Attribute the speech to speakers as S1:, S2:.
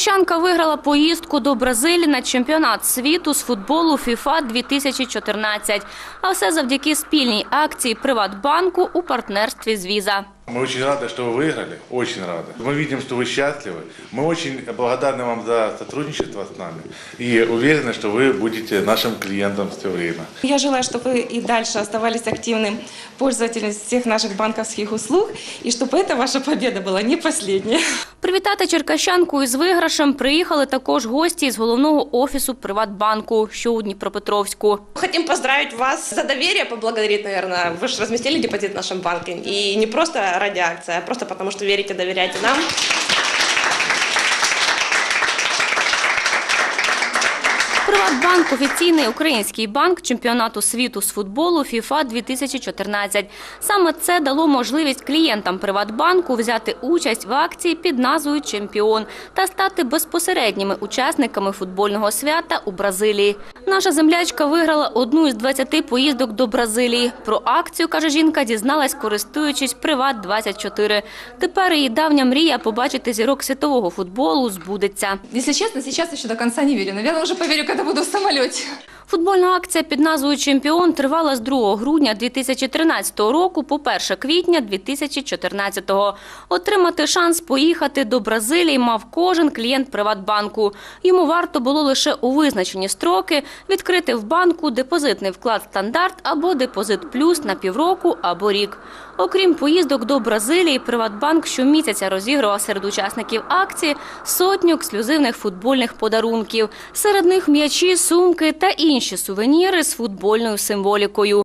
S1: Черкащанка виграла поїздку до Бразилії на чемпіонат світу з футболу FIFA 2014. А все завдяки спільній акції Приватбанку у партнерстві з Віза.
S2: Мы очень рады, что вы выиграли, очень рады. Мы видим, что вы счастливы. Мы очень благодарны вам за сотрудничество с нами и уверены, что вы будете нашим клиентом все время.
S3: Я желаю, чтобы вы и дальше оставались активным пользователем всех наших банковских услуг, и чтобы эта ваша победа была не последняя.
S1: Привітати черкащанку із виграшем приїхали також гості з головного офісу Приватбанку, що у Дніпропетровську.
S4: Хотим поздравить вас за довір'я, поблагодарить, наверное. Ви ж розмістили депозит в нашому банку. І не просто ради акції, а просто тому, що вірите, довіряєте нам.
S1: Приватбанк – офіційний український банк чемпіонату світу з футболу FIFA 2014. Саме це дало можливість клієнтам Приватбанку взяти участь в акції під назвою Чемпіон та стати безпосередніми учасниками футбольного свята у Бразилії. Наша землячка виграла одну із 20 поїздок до Бразилії. Про акцію, каже жінка, дізналась, користуючись Приват 24 Тепер її давня мрія побачити зірок світового футболу збудеться.
S5: Если честно, сейчас еще до конца не верю. Наверное, уже поверю, когда буду в самолете.
S1: Футбольна акція під назвою Чемпіон тривала з 2 грудня 2013 року по 1 квітня 2014. Отримати шанс поїхати до Бразилії мав кожен клієнт Приватбанку. Йому варто було лише у визначені строки відкрити в банку депозитний вклад стандарт або депозит плюс на півроку або рік. Окрім поїздок до Бразилії, Приватбанк щомісяця розігрував серед учасників акції сотню ексклюзивних футбольних подарунків. Серед них м'ячі, сумки та інші сувеніри з футбольною символікою.